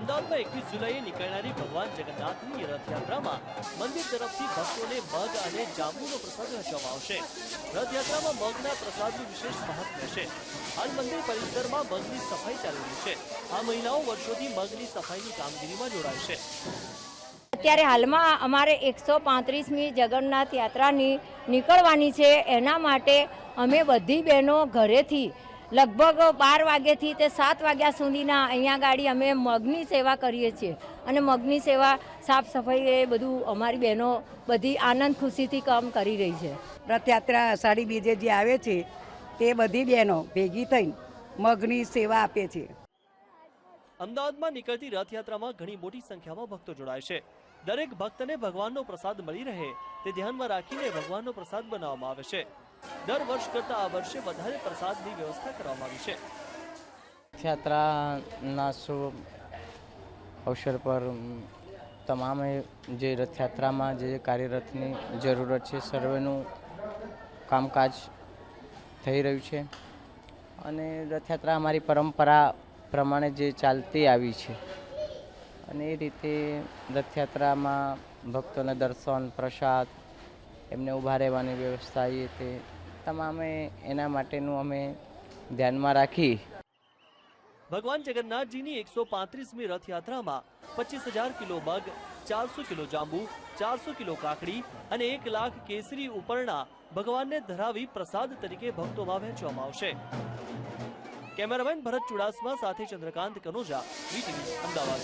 અમદાવાદમાં એકવીસ જુલાઈએ નીકળનારી ભગવાન જગન્નાથની રથયાત્રામાં મંદિર તરફથી ભક્તોને મગ અને જાંબુનો પ્રસાદ રચવામાં આવશે. રથયાત્રામાં મગના પ્રસાદનું વિશેષ મહત્વ છે હાલ મંદિર પરિસરમાં મગની સફાઈ ચાલી રહી છે. આ મહિલાઓ વર્ષોથી મગની સફાઈની કામગીરીમાં જોડાય છે. અત્યારે હાલમાં અમારે એકસો પાંત્રીસમી જગન્નાથ યાત્રાની નીકળવાની છે. એના માટે અમે બધી બહેનો ઘરેથી લગભગ બાર વાગ્યાથી તે સાત વાગ્યા સુધીના અહીંયા ગાડી અમે મગની સેવા કરીએ છીએ. અને મગની સેવા સાફ સફાઈ એ બધું અમારી બહેનો બધી આનંદ ખુશીથી કામ કરી રહી છે. રથયાત્રા અષાઢી બીજે જે આવે છે તે બધી બહેનો ભેગી થઈને મગની સેવા આપે છે. અમદાવાદમાં નીકળતી રથયાત્રામાં ઘણી મોટી સંખ્યામાં ભક્તો જોડાય છે. દરેક ભક્તને ભગવાનનો પ્રસાદ મળી રહે તે ધ્યાનમાં રાખીને ભગવાનનો પ્રસાદ બનાવવામાં આવે છે. દર વર્ષ કરતા આ વર્ષે વધારે પ્રસાદની વ્યવસ્થા કરવામાં આવી છે. રથયાત્રાના શુભ અવસર પર તમામે જે રથયાત્રામાં જે કાર્યરતની જરૂરત છે, સર્વેનું કામકાજ થઈ રહ્યું છે. અને રથયાત્રા અમારી પરંપરા પ્રમાણે જે ચાલતી આવી છે. અને એ રીતે રથયાત્રામાં ભક્તોને દર્શન, પ્રસાદ, એમને ઊભા રહેવાની વ્યવસ્થા એ તે તમામે એના માટેનું અમે ધ્યાનમાં રાખી. ભગવાન જગન્નાથજીની એકસો પાંત્રીસમી રથયાત્રામાં પચીસ હજાર કિલો મગ, ચારસો કિલો જાંબુ, ચારસો કિલો કાકડી અને એક લાખ કેસરી ઉપરણા ભગવાનને ધરાવી પ્રસાદ તરીકે ભક્તોમાં વહેંચવામાં આવશે. કેમેરામેન ભરત ચુડાસમા, સાથે ચંદ્રકાંત કનોજા વીટીવી અમદાવાદ.